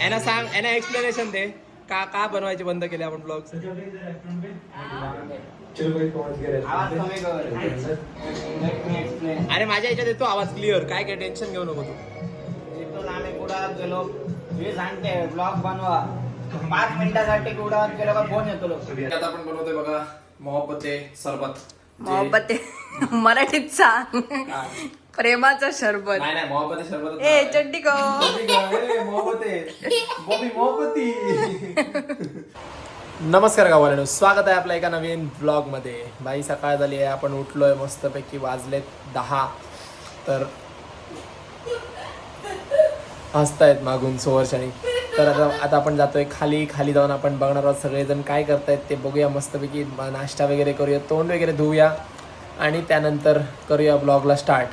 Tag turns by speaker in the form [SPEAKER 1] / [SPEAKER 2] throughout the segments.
[SPEAKER 1] यांना सांग यांना एक्सप्लेनेशन दे. का का बनवायचे बंद केले आपण ब्लॉग अरे माझ्या याच्यात येतो आवाज क्लिअर काय काय टेन्शन घेऊ नको तू.
[SPEAKER 2] जिथून आम्ही कुडाळात गेलो मी सांगते ब्लॉग बनवा पाच मिनिटासाठी कुडाळात गेलो का फोन येतो लोक
[SPEAKER 1] आता आपण बनवतोय बघा मोहब्बते सरबत.
[SPEAKER 3] मोहब्बत. मराठीत सांग. प्रेमाचं शरबत.
[SPEAKER 1] नाही नाही मोहब्बते सरबत
[SPEAKER 3] ए चड्डी को
[SPEAKER 1] नमस्कार गावाला स्वागत आहे आपल्या एका नवीन ब्लॉगमध्ये बाई सकाळ झाली आहे आपण उठलोय मस्तपैकी वाजलेत दहा. तर हसतायत मागून सोवर्षाने. तर आता आता आपण जातोय खाली खाली जाऊन आपण बघणार आहोत सगळेजण काय करतायत ते बघूया मस्तपैकी नाश्ता वगैरे करूया तोंड वगैरे धुवूया आणि त्यानंतर करूया ब्लॉगला स्टार्ट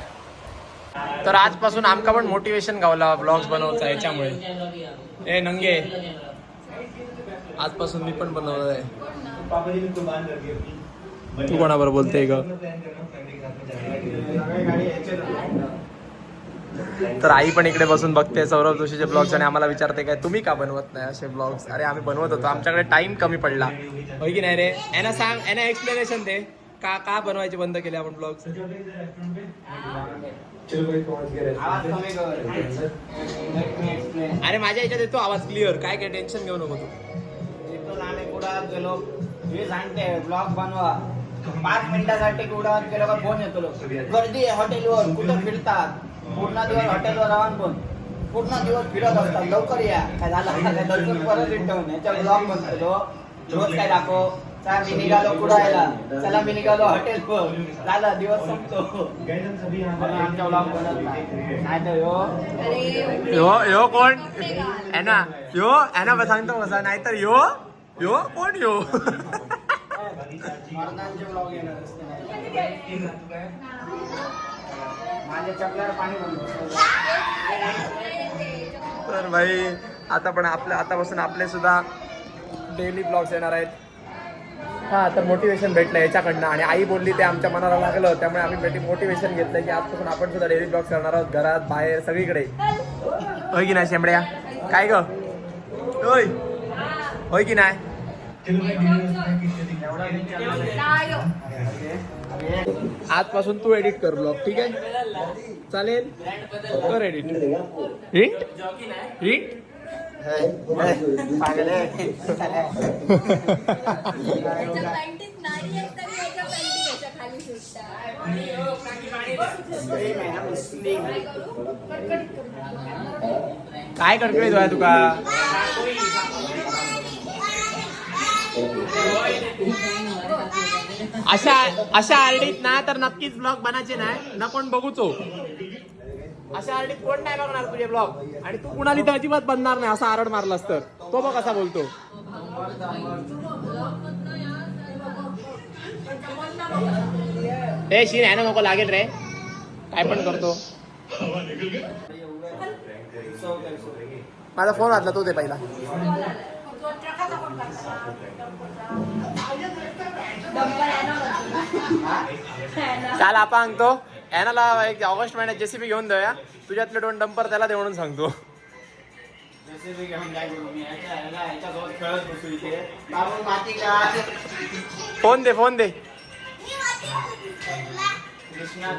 [SPEAKER 1] तर आजपासून आमका पण मोटिवेशन गावला ब्लॉग्स बनवचा याच्यामुळे. ए नंगे. आजपासून मी पण बनवलं आहे. तू कोणाबरोबर बोलते ग? तर आई पण इकडे बसून बघते सौरभ जोशीचे ब्लॉग्स आणि आम्हाला विचारते काय तुम्ही का बनवत नाही असे ब्लॉग्स अरे आम्ही बनवत होतो. आमच्याकडे टाइम कमी पडला. होय की नाही रे? एना सांग एना एक्सप्लेनेशन दे. का का बनवायचे बंद केले आपण
[SPEAKER 2] एक्सप्लेन
[SPEAKER 1] अरे माझ्या याच्यात येतो आवाज क्लिअर काय काय टेन्शन घेऊ नको तू.
[SPEAKER 2] आम्ही गेलो. सांगते ब्लॉग बनवा. पाच मिनिटासाठी गेलो का फोन येतो लोक. गर्दी आहे हॉटेलवर. कुठं फिरतात? पूर्ण दिवस हॉटेलवर राहून पण. पूर्ण दिवस फिरत असतात. लवकर या. काय झालं? परत रिटर्न याच्या ब्लॉग बनतो रोज काय दाखव? चला मी निघालो चला मी निघालो हॉटेलवर. झाला दिवस संपतो. म्हणून आमचा ब्लॉग बनत नाही. नाही तर हो
[SPEAKER 1] यो यो कोण? यो सांगतो कसा नाहीतर यो यो कोण यो?
[SPEAKER 2] मर्दांचे ब्लॉग येणार. माझ्या चपल्यावर पाणी
[SPEAKER 1] तर भाई आता पण आपल्या आतापासून आपले सुद्धा डेली ब्लॉग्स येणार आहेत. हा तर मोटिवेशन भेटलं याच्याकडनं. आणि आई बोलली ते आमच्या मनाला लागलं त्यामुळे आम्ही भेटी मोटिवेशन घेतलं की आजपासून आपण सुद्धा डेली ब्लॉग करणार आहोत घरात बाहेर सगळीकडे. होय की नाही शेंबड्या? काय ग? होय. होय की नाही? आजपासून तू एडिट कर ब्लॉग ठीक आहे? चालेल? कर एडिट हिंट हिंट काय कडकडीत व्हाय तुका अशा अशा आरडीत ना तर नक्कीच ब्लॉग बनायचे नाही ना कोण बघूचो अशा आरडीत कोण नाही बघणार तुझे ब्लॉग आणि तू कुणाली तर अजिबात बनणार नाही असा आरड मारलास तर. तो बघ कसा बोलतो. ए शीन आहे ना नको लागेल रे. काय पण करतो. माझा फोन वाजला तो दे पहिला. चाल आपण सांगतो यानाला एक ऑगस्ट महिन्यात जेसीबी घेऊन देऊया. तुझ्यातले दोन डंपर त्याला दे म्हणून सांगतो.
[SPEAKER 2] घेऊन?
[SPEAKER 1] फोन दे फोन दे.
[SPEAKER 2] कृष्णा.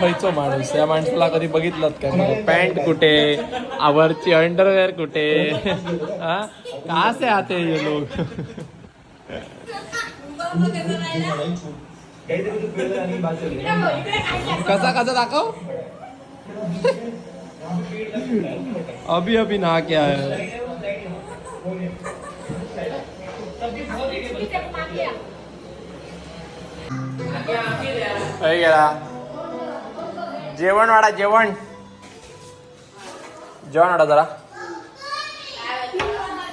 [SPEAKER 1] खयचो माणूस. या माणसाला कधी बघितलं का पॅन्ट कुठे? आवरची अंडरवेअर कुठे? हा? कासे आते ये लोक? कसा कसा दाखव? अभी अभी ना क्या है? गेला. जेवण वाडा जेवण. जेवण वाडा जरा.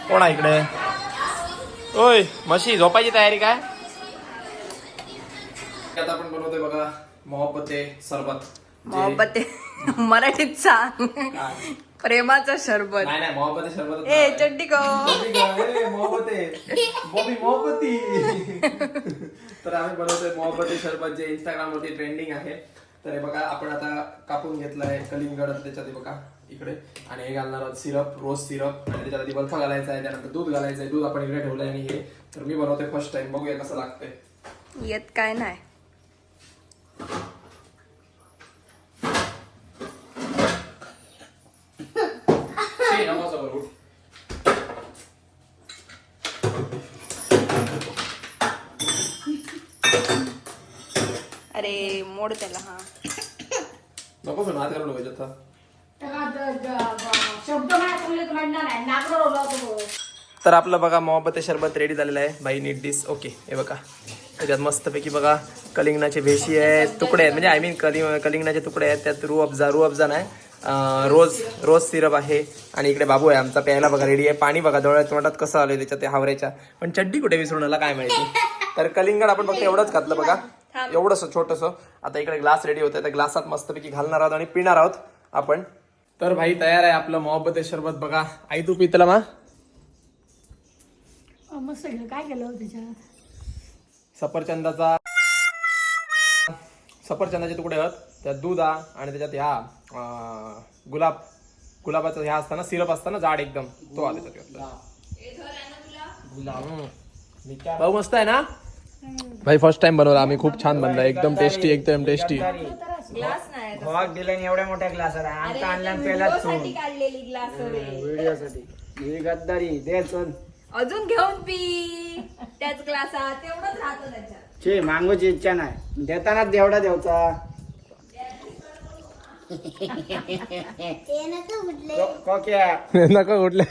[SPEAKER 1] कोण आहे इकडे? ओय मशी झोपायची तयारी काय? आता आपण बनवतोय बघा मोहब्बते सरबत.
[SPEAKER 3] मोहब्बत. मराठीत सांग. प्रेमाचं शरबत.
[SPEAKER 1] नाही नाही मोहब्बते सरबत
[SPEAKER 3] ए चड्डी को
[SPEAKER 1] बॉबी मोहब्बती. तर आम्ही बनवतोय मोहब्बती सरबत जे इंस्टाग्राम वरती ट्रेंडिंग आहे. तर हे बघा आपण आता कापून घेतलंय कलिंगड त्याच्यात बघा इकडे. आणि हे घालणार आहोत सिरप रोज सिरप आणि त्याच्यात आधी बर्फ घालायचा आहे त्यानंतर दूध घालायचं आहे. दूध आपण इकडे ठेवलंय आणि हे. तर मी बनवतोय फर्स्ट टाइम बघूया कसं लागतंय.
[SPEAKER 3] येत काय नाही. अरे मोड त्याला हा.
[SPEAKER 1] नको सोडून हात घालून.
[SPEAKER 4] शब्द रोवला होतो
[SPEAKER 1] तर आपलं बघा मोहब्बत शरबत रेडी झालेलं आहे. बाई नीट दिस. ओके हे बघा. त्याच्यात मस्तपैकी बघा कलिंगणाचे भेशी आहेत तुकडे आहेत. म्हणजे आय मीन कलिंग कलिंगणाचे तुकडे आहेत. त्यात रू अफजा रू अफजा नाही. रोज रोज सिरप आहे. आणि इकडे बाबू आहे आमचा प्यायला बघा रेडी आहे. पाणी बघा डोळ्यात तोंडात कसं आलं त्याच्यात ते हावऱ्याच्या. पण चड्डी कुठे विसरून आला काय माहिती. तर कलिंगड आपण फक्त एवढंच घातलं बघा. एवढंसं छोटंसं. आता इकडे ग्लास रेडी होतं त्या ग्लासात मस्तपैकी घालणार आहोत आणि पिणार आहोत आपण. तर भाई तयार आहे आपलं मोहब्बत शरबत बघा. आई तू पितला मा?
[SPEAKER 4] मस्त काय केलं त्याच्यात?
[SPEAKER 1] सफरचंदाचा सफरचंदाचे तुकडे आहेत. त्यात दूध हा आणि त्याच्यात ह्या गुलाब गुलाबाचं ह्या असतं ना सिरप असतं ना जाड एकदम. तो आला त्याच्यात. भाऊ मस्त आहे ना? भाई फर्स्ट टाइम बनवला. आम्ही खूप छान बनला एकदम टेस्टी एकदम टेस्टी
[SPEAKER 3] ग्लास नाही
[SPEAKER 2] गोवाक दिले आणि एवढ्या मोठ्या ग्लासात आहे. आमचा आणला पेलाच
[SPEAKER 3] काढलेली ग्लास
[SPEAKER 2] व्हिडिओ साठी ही गद्दारी. दे चल.
[SPEAKER 3] अजून घेऊन पी. त्याच ग्लासात तेवढंच राहतं त्याच्यात.
[SPEAKER 2] चे मागूची इच्छा नाही. देतानाच देवडा देवचा. को- कोक्या.
[SPEAKER 1] नको कुठले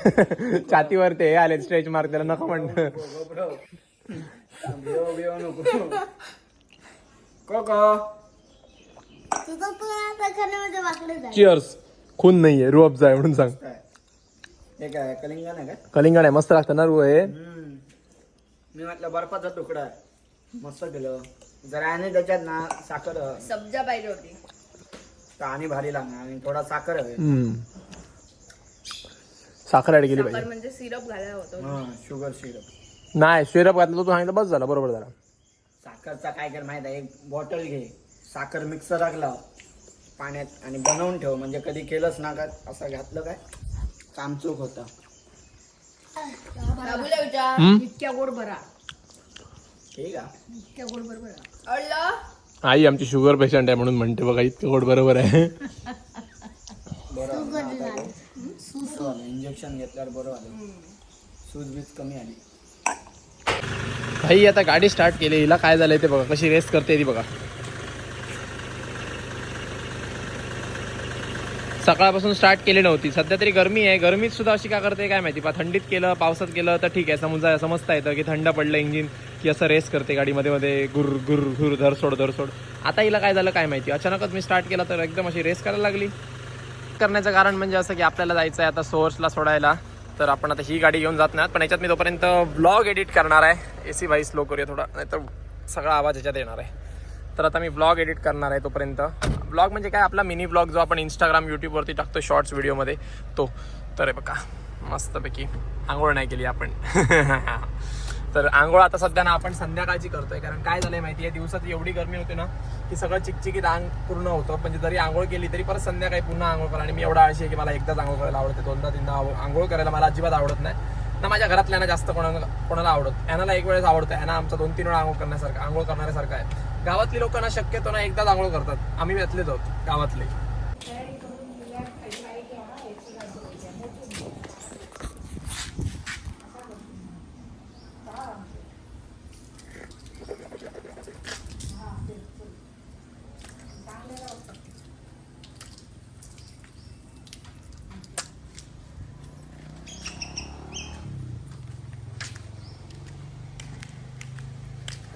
[SPEAKER 1] छातीवर ते हे आले स्ट्रेच मार्क त्याला नको म्हण
[SPEAKER 2] गोबरो. भियो भियो नको कोको
[SPEAKER 1] चिअर्स खून नाहीये रू अफजा आहे म्हणून सांग.
[SPEAKER 2] काय? हे काय कलिंगण आहे का?
[SPEAKER 1] कलिंगड आहे मस्त लागतं ना रू आहे
[SPEAKER 2] हम्म. मी म्हटलं बर्फाचा तुकडा आहे. मस्त केलं जरा आणि त्याच्यात ना साखर. हवं.
[SPEAKER 3] सब्जा पाहिजे होती
[SPEAKER 2] तर आणि भारी लागणार आणि थोडा साखर हवे.
[SPEAKER 1] हम्म. साखर ऍड केली
[SPEAKER 3] साखर
[SPEAKER 1] पाहिजे.
[SPEAKER 3] म्हणजे सिरप घालायला होतं.
[SPEAKER 2] शुगर सिरप
[SPEAKER 1] नाही सिरप घातलं तर तू सांगितलं बस झाला बरोबर झाला.
[SPEAKER 2] साखरचा काय कर माहीत आहे एक बॉटल घे. साखर मिक्सर लाव. पाण्यात आणि बनवून ठेव. म्हणजे कधी केलंच ना का असं घातलं काय? कामचूक होतं.
[SPEAKER 3] बाबूला विचार.
[SPEAKER 1] हम्म?
[SPEAKER 4] इतक्या गोड बरा.
[SPEAKER 2] ठीक आहे.
[SPEAKER 4] इतक्या गोड बरं बरा
[SPEAKER 3] अडलं?
[SPEAKER 1] आई आमची शुगर पेशंट आहे म्हणून म्हणते बघा इतकं गोड बरोबर आहे.
[SPEAKER 2] बरं इंजेक्शन घेतल्यावर बरं झालं सूज बीज कमी आली.
[SPEAKER 1] भाई आता गाडी स्टार्ट केली. हिला काय झालंय ते बघा. कशी रेस करते ती बघा. सकाळपासून स्टार्ट केली नव्हती. सध्या तरी गरमी आहे. गरमीत सुद्धा अशी का करते काय माहिती? पा थंडीत केलं पावसात केलं तर ठीक आहे. समजा समजता येतं की थंड पडलं इंजिन की असं रेस करते गाडीमध्ये मध्ये गुर गुर गुर धरसोड धरसोड आता हिला काय झालं काय माहिती? अचानकच मी स्टार्ट केला तर एकदम अशी रेस करायला लागली. करण्याचं कारण म्हणजे असं की आपल्याला जायचं आहे आता सोर्सला सोडायला. तर आपण आता ही गाडी घेऊन जात नाही पण याच्यात मी तोपर्यंत ब्लॉग एडिट करणार आहे. ए सी वाईस स्लो करूया थोडा. नाही तर सगळा आवाज याच्यात येणार आहे. तर आता मी ब्लॉग एडिट करणार आहे तोपर्यंत. ब्लॉग म्हणजे काय? आपला मिनी ब्लॉग जो आपण इंस्टाग्राम यूट्यूबवरती टाकतो शॉर्ट्स व्हिडिओमध्ये तो. तर हे बघा मस्तपैकी आंघोळ नाही केली आपण. तर आंघोळ आता सध्या ना आपण संध्याकाळची करतोय कारण काय झालंय माहिती आहे दिवसात एवढी गरमी होते ना की सगळं चिकचिकीत आंग पूर्ण होतं. म्हणजे जरी आंघोळ केली तरी परत संध्याकाळी पुन्हा आंघोळ करा. आणि मी एवढा आळशी आहे की मला एकदाच आंघोळ करायला आवडते. दोनदा तीनदा आंघोळ करायला मला अजिबात आवडत नाही. ना माझ्या घरातल्यांना जास्त कोणाला कोणाला आवडत. यांना एक वेळेस आवडतं. याना आमचा दोन तीन वेळा आंघोळ करण्यासारखं आंघोळ करण्यासारखं आहे. गावातली लोकांना शक्यतो ना एकदाच आंघोळ करतात. आम्ही यातलेच आहोत गावातले.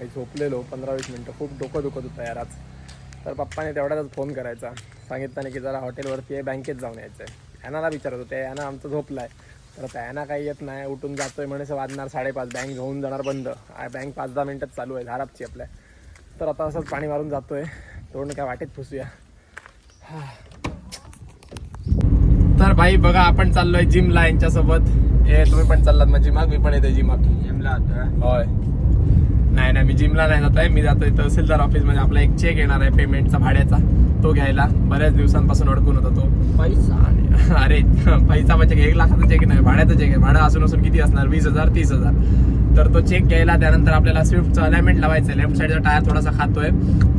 [SPEAKER 1] काही झोपलेलो पंधरा वीस मिनटं. खूप डोकं दुखत होतं यार आज. तर पप्पाने तेवढ्याच फोन करायचा. सांगितलं की जरा हॉटेलवरती आहे बँकेत जाऊन यायचं आहे. ह्यानाला विचारत होते ह्यानं आमचं झोपलं आहे तर आता ह्याना काही येत नाही उठून जातोय म्हणे वाजणार साडेपाच बँक घेऊन जाणार बंद. बँक पाच दहा मिनटात चालू आहे धारापची आपल्या. तर आता असंच पाणी मारून जातोय. तोंड काय वाटेत फुसूया तर भाई बघा आपण चाललोय जिमला यांच्यासोबत. हे तुम्ही पण चाललात मग जिमात? मी पण येते जिमात.
[SPEAKER 2] जिमला
[SPEAKER 1] होय. नाही नाही मी जिमला नाही जात आहे. मी जातोय तहसीलदार ऑफिसमध्ये. आपला एक चेक येणार आहे पेमेंटचा भाड्याचा. तो घ्यायला. बऱ्याच दिवसांपासून अडकून होता तो.
[SPEAKER 2] पैसा?
[SPEAKER 1] अरे पैसा म्हणजे एक लाखाचा चेक नाही भाड्याचा चेक आहे. भाडं असून असून किती असणार? वीस हजार तीस हजार. तर तो चेक घ्यायला त्यानंतर आपल्याला स्विफ्टचं अलाइनमेंट लावायचं आहे. लेफ्ट साईडचा टायर थोडासा खातोय.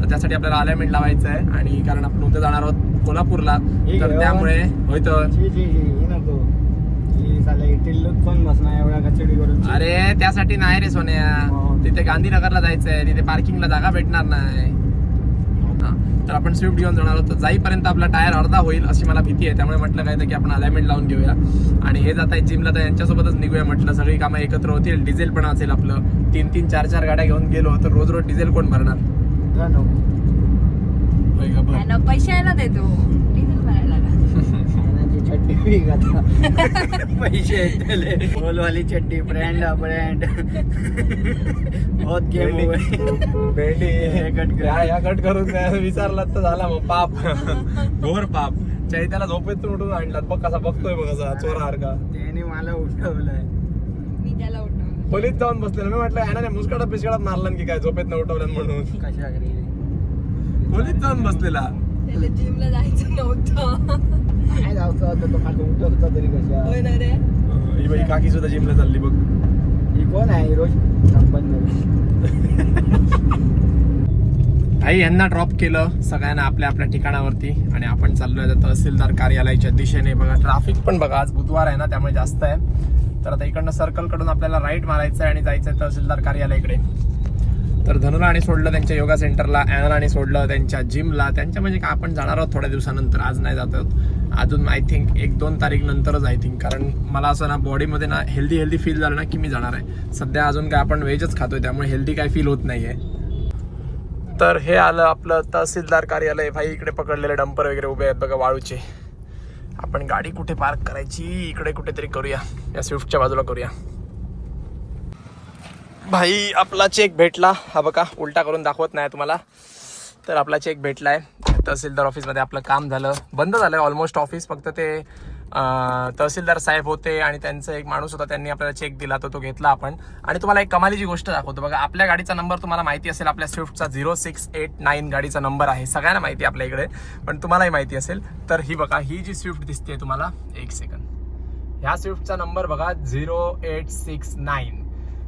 [SPEAKER 1] तर त्यासाठी आपल्याला अलाइनमेंट लावायचं आहे. आणि कारण आपण उद्या जाणार आहोत कोल्हापूरला. तर त्यामुळे
[SPEAKER 2] ही ही कचडी करून
[SPEAKER 1] अरे त्यासाठी नाही रे सोन्या.
[SPEAKER 2] हो.
[SPEAKER 1] तिथे गांधीनगरला जायचंय तिथे पार्किंगला जागा भेटणार नाही. हा, तर आपण स्विफ्ट घेऊन जाणार आहोत. तर जाईपर्यंत आपला टायर अर्धा होईल अशी मला भीती आहे. त्यामुळे म्हटलं काय तर की आपण अलाइनमेंट लावून घेऊया. आणि हे जात आहे जिमला तर यांच्यासोबतच निघूया म्हटलं. सगळी कामं एकत्र होतील. डिझेल पण असेल आपलं. तीन तीन चार चार गाड्या घेऊन गेलो तर रोज रोज डिझेल कोण भरणार?
[SPEAKER 3] पैसे आहे ना देतो डिझेल भरायला का?
[SPEAKER 2] खाण्याची चड्डी विक आता पैसे त्याले. बोलवाली चड्डी ब्रँड ब्रँड बहुत गेम
[SPEAKER 1] भेंडी
[SPEAKER 2] हे कट कर.
[SPEAKER 1] या या कट करून द्या. विचारलात तर झाला मग पाप. घोर पाप. चैत्याला झोपेतून उठून आणलात. बघ कसा बघतोय बघ कसा चोरासारखा
[SPEAKER 2] त्याने मला उठवलंय.
[SPEAKER 3] मी त्याला उठवलं
[SPEAKER 1] खोलीत जाऊन बसलेलो. मी म्हटलं याने मुसकाडा पिसकाडात मारला की काय? झोपेत न उठवलं म्हणून.
[SPEAKER 2] कशा
[SPEAKER 1] खोलीत जाऊन बसलेला.
[SPEAKER 3] त्याला जिमला जायचं नव्हतं.
[SPEAKER 2] काय तो खाली तरी कशा
[SPEAKER 3] होय ना रे?
[SPEAKER 1] ही बाई काकी सुद्धा जिमला चालली बघ.
[SPEAKER 2] ही कोण आहे? रोज संबंध
[SPEAKER 1] आई यांना ड्रॉप केलं सगळ्यांना आपल्या आपल्या ठिकाणावरती आणि आपण चाललोय आता तहसीलदार कार्यालयाच्या दिशेने. बघा ट्रॅफिक पण बघा आज बुधवार आहे ना त्यामुळे जास्त आहे. तर आता इकडनं सर्कलकडून आपल्याला राईट मारायचं आहे आणि जायचं आहे तहसीलदार कार्यालयाकडे. तर धनुला आणि सोडलं त्यांच्या योगा सेंटरला आणि सोडलं त्यांच्या जिमला. त्यांच्या म्हणजे का आपण जाणार आहोत थोड्या दिवसानंतर. आज नाही जात आहोत. अजून आय थिंक एक दोन तारीख नंतरच आय थिंक कारण मला असं ना बॉडीमध्ये ना हेल्दी हेल्दी फील झालं ना की मी जाणार आहे. सध्या अजून काय आपण व्हेजच खातोय त्यामुळे हेल्दी काय फील होत नाही आहे तर हे आलं आपलं तहसीलदार कार्यालय. भाई इकडे पकडलेले डंपर वगैरे उभे आहेत बघा वाळूचे. आपण गाडी कुठे पार्क करायची? इकडे कुठेतरी करूया. या स्विफ्टच्या बाजूला करूया. भाई आपला चेक भेटला. हा बघा उलटा करून दाखवत नाही तुम्हाला. तर आपला चेक भेटला आहे तहसीलदार ऑफिसमध्ये आपलं काम झालं. बंद झालं ऑलमोस्ट ऑफिस फक्त ते तहसीलदार साहेब होते आणि त्यांचा एक माणूस होता. त्यांनी आपल्याला चेक दिला तर तो घेतला आपण. आणि तुम्हाला एक कमालीची गोष्ट दाखवतो. बघा आपल्या गाडीचा नंबर तुम्हाला माहिती असेल आपल्या स्विफ्टचा झिरो सिक्स एट नाईन गाडीचा नंबर आहे. सगळ्यांना माहिती आहे आपल्या इकडे पण तुम्हालाही माहिती असेल. तर ही बघा ही जी स्विफ्ट दिसते तुम्हाला एक सेकंद ह्या स्विफ्टचा नंबर बघा झिरो एट सिक्स नाईन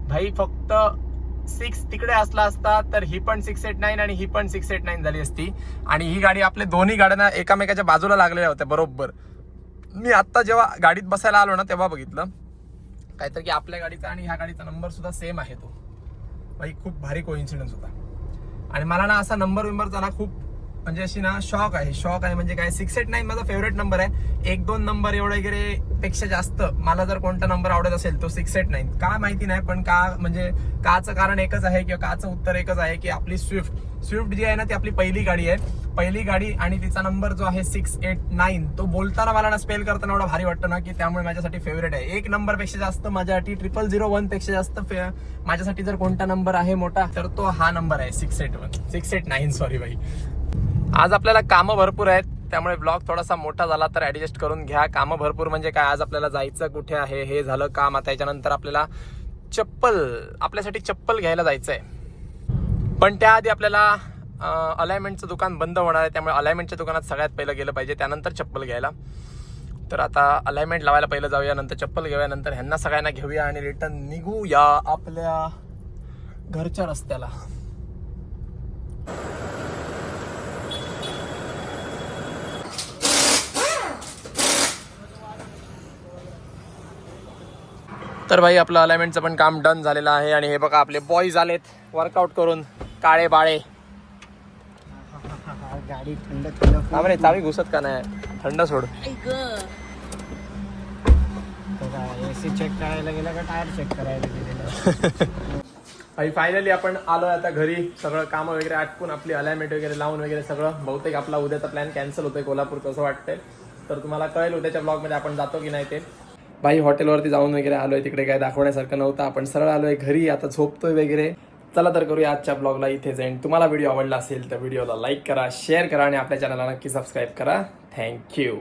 [SPEAKER 1] भाई फक्त सिक्स तिकडे असला असता तर ही पण सिक्स एट नाईन आणि ही पण सिक्स एट नाईन झाली असती. आणि ही गाडी आपल्या दोन्ही गाड्यांना एकामेकाच्या बाजूला लागलेल्या होत्या बरोबर. मी आत्ता जेव्हा गाडीत बसायला आलो ना तेव्हा बघितलं. काहीतरी की आपल्या गाडीचा आणि ह्या गाडीचा नंबर सुद्धा सेम आहे तो. भाई खूप भारी कोइन्सिडन्स होता. आणि मला ना असा नंबर विंबरचा ना खूप म्हणजे अशी ना शॉक आहे शॉक आहे म्हणजे काय? सिक्स एट नाईन माझा फेवरेट नंबर आहे. एक दोन नंबर एवढे वगैरे पेक्षा जास्त मला जर कोणता नंबर आवडत असेल तो सिक्स एट नाईन का माहिती नाही पण का म्हणजे काचं कारण एकच आहे किंवा काचं उत्तर एकच आहे की आपली स्विफ्ट स्विफ्ट जी आहे ना ती आपली पहिली गाडी आहे. पहिली गाडी आणि तिचा नंबर जो आहे सिक्स एट नाईन तो बोलताना मला ना स्पेल करताना एवढा भारी वाटतं ना की त्यामुळे माझ्यासाठी फेवरेट आहे. एक नंबरपेक्षा जास्त माझ्यासाठी ट्रिपल झिरो वनपेक्षा जास्त फे- माझ्यासाठी जर कोणता नंबर आहे मोठा तर तो हा नंबर आहे six eight one six eight nine sorry बाई. आज आपल्याला कामं भरपूर आहेत त्यामुळे ब्लॉग थोडासा मोठा झाला तर ऍडजस्ट करून घ्या. कामं भरपूर म्हणजे काय आज आपल्याला जायचं कुठे आहे हे झालं काम आता याच्यानंतर आपल्याला चप्पल आपल्यासाठी चप्पल घ्यायला जायचं आहे पण त्याआधी आपल्याला अलायमेंटचं दुकान बंद होणार आहे त्यामुळे अलायमेंटच्या दुकानात सगळ्यात पहिलं गेलं पाहिजे त्यानंतर चप्पल घ्यायला. तर आता अलायमेंट लावायला पहिलं जाऊया नंतर चप्पल घेऊया नंतर ह्यांना सगळ्यांना घेऊया आणि रिटर्न निघूया आपल्या घरच्या रस्त्याला. तर भाई आपलं अलाइनमेंटचं पण काम डन झालेलं आहे. आणि हे बघा आपले बॉईज आलेत. वर्कआउट करून. काळे बाळे.
[SPEAKER 2] गाडी थंड थंड
[SPEAKER 1] बाबरे चावी घुसत का नाही? थंड सोड.
[SPEAKER 2] एसी चेक करायला गेला का टायर चेक करायला गेलेला?
[SPEAKER 1] भाई फायनली आपण आलो आता घरी. सगळं काम वगैरे आटपून आपली अलाइनमेंट वगैरे लावून वगैरे सगळं. बहुतेक आपला उद्याचा प्लॅन कॅन्सल होतोय कोल्हापूरचं असं वाटतंय. तर तुम्हाला कळेल उद्याच्या ब्लॉगमध्ये आपण जातो की नाही ते. भाई हॉटेलवरती जाऊन वगैरे आलोय तिकडे काय दाखवण्यासारखं नव्हतं. आपण सरळ आलोय घरी आता झोपतोय वगैरे. चला तर करूया आजच्या ब्लॉगला इथेच एंड तुम्हाला व्हिडिओ आवडला असेल तर व्हिडिओला लाईक करा शेअर करा आणि आपल्या चॅनलला नक्की सबस्क्राईब करा. थँक्यू